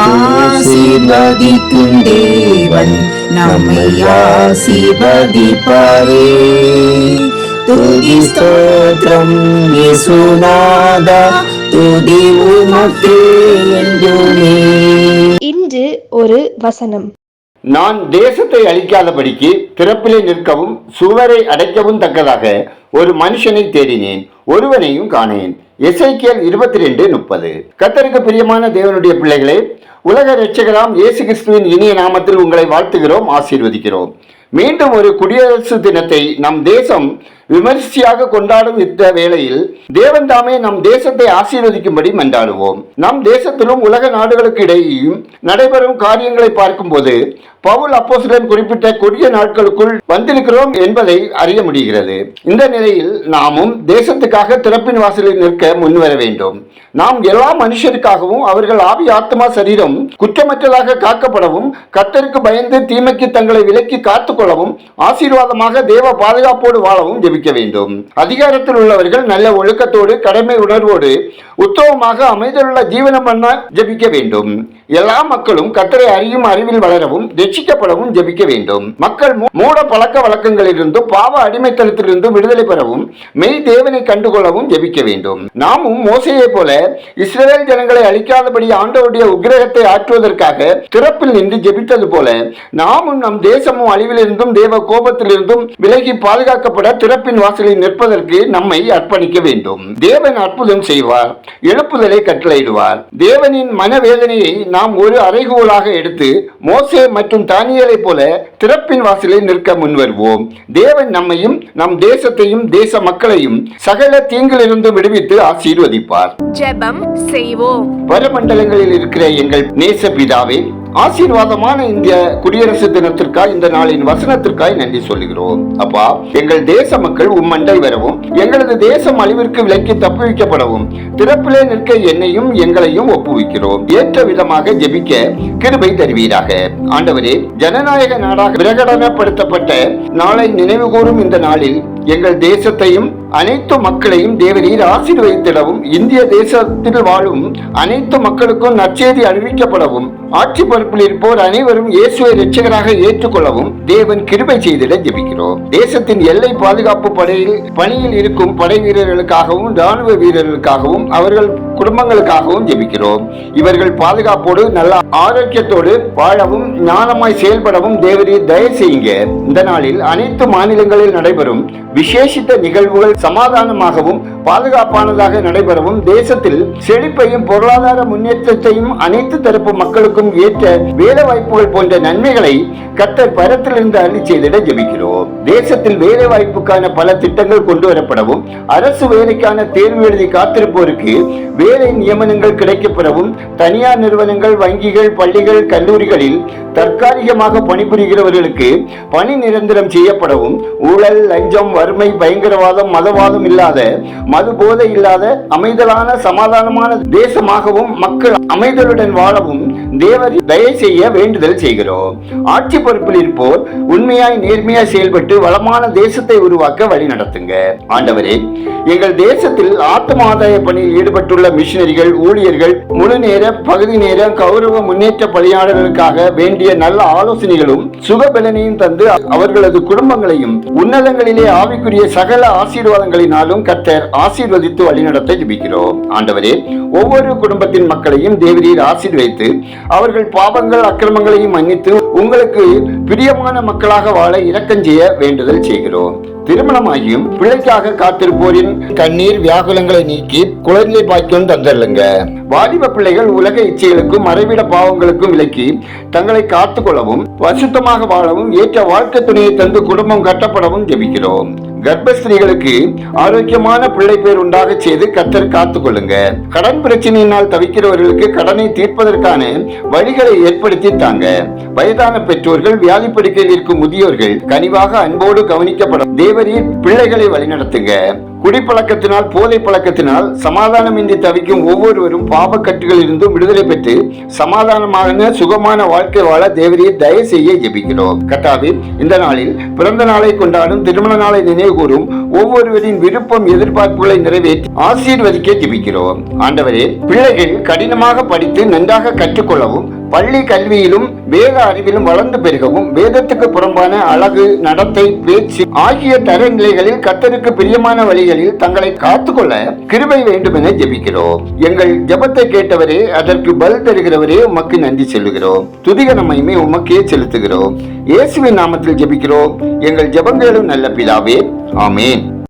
ஆசீர்வதிக்கும் தேவன் நம்மை ஆசீர்வதிப்பாரே. துதி ஸ்தோத்திரம் இயேசுநாதா துதி உமக்கே என்றுமே. இன்று ஒரு வசனம். நான் தேசத்தை அழிக்காதபடிக்கு திறப்பிலே நிற்கவும் சுவரை அடைக்கவும் தக்கதாக ஒரு மனுஷனை தேடினேன் ஒருவனையும் காணேன். எசைக்கியல் இருபத்தி ரெண்டு முப்பது. கத்தருக்கு பிரியமான தேவனுடைய பிள்ளைகளே உலக ரட்சகராம் இயேசு கிறிஸ்துவின் இனிய நாமத்தில் உங்களை வாழ்த்துகிறோம் ஆசீர்வதிக்கிறோம். மீண்டும் ஒரு குடியரசு தினத்தை நம் தேசம் விமர்சையாக கொண்டாடும் இந்த வேளையில் தேவன் தாமே நம் தேசத்தை ஆசீர்வதிக்கும்படி மன்றாடுவோம். நம் தேசத்திலும் உலக நாடுகளுக்கு இடையேயும் நடைபெறும் காரியங்களை பார்க்கும்போது பவுல் அப்போஸ்தலன் குறிப்பிட்ட கொடிய நாட்களுக்குள் வந்திருக்கிறோம் என்பதை அறிய முடிகிறது. இந்த நிலையில் நாமும் தேசத்துக்காக திறப்பின் வாசலில் நிற்க முன்வர வேண்டும். நாம் எல்லா மனுஷருக்காகவும் அவர்கள் ஆவி ஆத்மா சரீரம் குற்றமற்றதாக காக்கப்படவும் கத்தருக்கு பயந்து தீமைக்கு தங்களை விலக்கி காத்துக்கொள்ளவும் ஆசீர்வாதமாக தேவ பாதுகாப்போடு வாழவும் ஜெபிக்க வேண்டும். அதிகாரத்தில் உள்ளவர்கள் நல்ல ஒழுக்கத்தோடு கடமை உணர்வோடு உத்தவமாக அமைதலுள்ள ஜீவனம் பண்ண ஜெபிக்க வேண்டும். எல்லா மக்களும் கத்தரை அறியும் அறிவில் வளரவும் ரட்சிக்கப்படவும் ஜெபிக்க வேண்டும். மக்கள் மூட பழக்க வழக்கங்களிலிருந்தும் பாவ அடிமைத்தனத்திலிருந்தும் விடுதலை பெறவும் மெய் தேவனை கண்டுகொள்ளவும் ஜெபிக்க வேண்டும். நாமும் மோசையை போல இஸ்ரேல் ஜனங்களை அழிக்காதபடி ஆண்டவருடைய உக்கிரகத்தை ஆற்றுவதற்காக திறப்பில் நின்று ஜெபித்தது போல நாமும் நம் தேசமும் அழிவிலிருந்தும் தேவ கோபத்திலிருந்தும் விலகி பாதுகாக்கப்பட திறப்பின் வாசலில் நிற்பதற்கு நம்மை அர்ப்பணிக்க வேண்டும். தேவன் அற்புதம் செய்வார் எழுப்புதலை கட்டளையிடுவார். தேவனின் மனவேதனையை நாம் ஒரு அறைகோலாக எடுத்து மோசே மற்றும் தானியலை போல திறப்பின் வாசலில் நிற்க முன்வருவோம். தேவன் நம்மையும் நம் தேசத்தையும் தேச மக்களையும் சகல தீங்கிலிருந்து விடுவித்து ஆசீர்வதிப்பார். ஜெபம் செய்வோம். பரமண்டலங்களில் இருக்கிற எங்கள் நேச பிதாவே ஆசீர்வாதமான இந்திய குடியரசு தினத்திற்காய் இந்த நாளின் வசனத்திற்காய் நன்றி சொல்லுகிறோம். அப்பா எங்கள் தேச மக்கள் உம்மண்டை வரவும் எங்களது தேசம் அழிவிற்கு விலக்கி தப்புவிக்கப்படவும் திறப்பிலே நிற்க என்னையும் எங்களையும் ஒப்புவிக்கிறோம். ஏற்ற விதமாக ஜெபிக்க கிருபை தருவீராக. ஆண்டவரே ஜனநாயக நாடாக பிரகடனப்படுத்தப்பட்ட நாளை நினைவு கூறும் இந்த நாளில் எங்கள் தேசத்தையும் அனைத்து மக்களையும் தேவரீர் ஆசீர்வதித்திடவும் இந்திய தேசத்தில் வாழும் அனைத்து மக்களுக்கும் நற்செய்தி அறிவிக்கப்படவும் ஆட்சி பொறுப்பில் இருப்போர் அனைவரும் இயேசுவை ரட்சகராக ஏற்றுக்கொள்ளவும் தேவன் கிருபை செய்திட ஜெபிக்கிறோம். தேசத்தின் எல்லை பாதுகாப்பு படையில் பணியில் இருக்கும் படை வீரர்களுக்காகவும் ராணுவ வீரர்களுக்காகவும் அவர்கள் குடும்பங்களுக்காகவும் ஜெபிக்கிறோம். இவர்கள் பாதுகாப்போடு நல்ல ஆரோக்கியத்தோடு வாழவும் ஞானமாய் செயல்படவும் தேவரீர் தயவு செய்யுங்க. இந்த நாளில் அனைத்து மாநிலங்களில் நடைபெறும் விசேஷித்த நிகழ்வுகள் சமாதானமாகவும் பாதுகாப்பானதாக நடைபெறவும் தேசத்தில் செழிப்பையும் பொருளாதார முன்னேற்றத்தையும் அனைத்து தரப்பு மக்களுக்கும் ஏற்ற வேலை வாய்ப்புகள் போன்ற நன்மைகளை கத்தர் பரத்திலிருந்து அள்ளி செய்திட ஜெபிக்கிறோம். தேசத்தில் வேலை வாய்ப்புக்கான பல திட்டங்கள் கொண்டு வரப்படவும் அரசு வேலைக்கான தேர்வு எழுதி காத்திருப்போருக்கு வேலை நியமனங்கள் கிடைக்கப்பெறவும் தனியார் நிறுவனங்கள் வங்கிகள் பள்ளிகள் கல்லூரிகளில் தற்காலிகமாக பணிபுரிகிறவர்களுக்கு பணி நிரந்தரம் செய்யப்படவும் ஊழல் லஞ்சம் வறுமை பயங்கரவாதம் மதவாதம் இல்லாத மது போதை இல்லாத அமைதலான சமாதானமான தேசமாகவும் மக்கள் அமைதலுடன் வாழவும் தேவர் தயவு செய்ய வேண்டுதல் செய்கிறோம். ஆட்சி பொறுப்பில் இருப்போர் உண்மையாய் நேர்மையாய் செயல்பட்டு வளமான தேசத்தை உருவாக்க வழி நடத்துங்க. ஆண்டவரே எங்கள் தேசத்தில் ஆத்மாதாய பணியில் ஈடுபட்டுள்ள மிஷினரிகள் ஊழியர்கள் முழு நேர பகுதி நேர கௌரவ முன்னேற்ற பணியாளர்களுக்காக வேண்டிய நல்ல ஆலோசனைகளும் சுகபலனையும் தந்து அவர்களது குடும்பங்களையும் உன்னதங்களிலே ஆவிக்குரிய சகல ஆசீர்வாதங்களினாலும் கத்தர் ஆசீர்வதித்து வழிநடத்த ஜபிக்கிறோம். ஆண்டவரே ஒவ்வொரு குடும்பத்தின் மக்களையும் தேவரீர் ஆசீர்வதித்து அவர்கள் பாவங்கள் அக்கிரமங்களையும் மன்னித்து உங்களுக்கு பிரியமான மக்களாக வாழ இரக்கம் செய்ய வேண்டுதல் செய்கிறோம். திருமணமாகியும் பிள்ளைக்காக காத்திருப்போரின் கண்ணீர் வியாகுலங்களை நீக்கி குழந்தை பாக்கியம் தந்தருளுங்க. வாலிப பிள்ளைகள் உலக இச்சைகளுக்கும் மறைவிட பாவங்களுக்கும் விலக்கி தங்களை காத்துக்கொள்ளவும் வசுத்தமாக வாழவும் ஏற்ற வாழ்க்கை துணையை தந்து குடும்பம் கட்டப்படவும் ஜெபிக்கிறோம். கர்ப்பஸ்திரீகளுக்கு ஆரோக்கியமான பிள்ளை பேர் உண்டாக செய்து கத்தர் காத்துக்கொள்ளுங்க. கடன் பிரச்சனையினால் தவிக்கிறவர்களுக்கு கடனை தீர்ப்பதற்கான வழிகளை ஏற்படுத்தி தாங்க வயதான பெற்றோர்கள் வியாதி படுக்கையில் இருக்கும் முதியோர்கள் கனிவாக அன்போடு கவனிக்கப்படும் தேவரீர் பிள்ளைகளை வழிநடத்துங்க. குடிப்பழக்கத்தினால் போதை பழக்கத்தினால் சமாதானமின்றி தவிக்கும் ஒவ்வொருவரும் பாவக்கட்டுகளில் விடுதலை பெற்று சமாதானமான சுகமான வாழ்க்கை வாழ தேவரியை தயவு செய்ய ஜெபிக்கிறோம். கட்டாவே இந்த நாளில் பிறந்த நாளை கொண்டாடும் திருமண நாளை நினைவு கூறும் ஒவ்வொருவரின் விருப்பம் எதிர்பார்ப்புகளை நிறைவேற்றி ஆசீர்வதிக்க ஜெபிக்கிறோம். ஆண்டவரே பிள்ளைகள் கடினமாக படித்து நன்றாக கற்றுக்கொள்ளவும் பள்ளி கல்வியிலும் வேத அறிவிலும் வளர்ந்து பெருகவும் வேதத்துக்கு புறம்பான அழகு நடத்தை பேச்சு ஆகிய தரநிலைகளில் கத்தருக்கு பிரியமான வழிகளில் தங்களை காத்துக்கொள்ள கிருபை வேண்டும் என ஜெபிக்கிறோம். எங்கள் ஜபத்தை கேட்டவரே அதற்கு பல் தருகிறவரே உமக்கு நன்றி செல்லுகிறோம். துதிக நம்மையுமே உமக்கே செலுத்துகிறோம். இயேசுவின் நாமத்தில் ஜெபிக்கிறோம். எங்கள் ஜெபங்களும் நல்ல பிதாவே. ஆமேன்.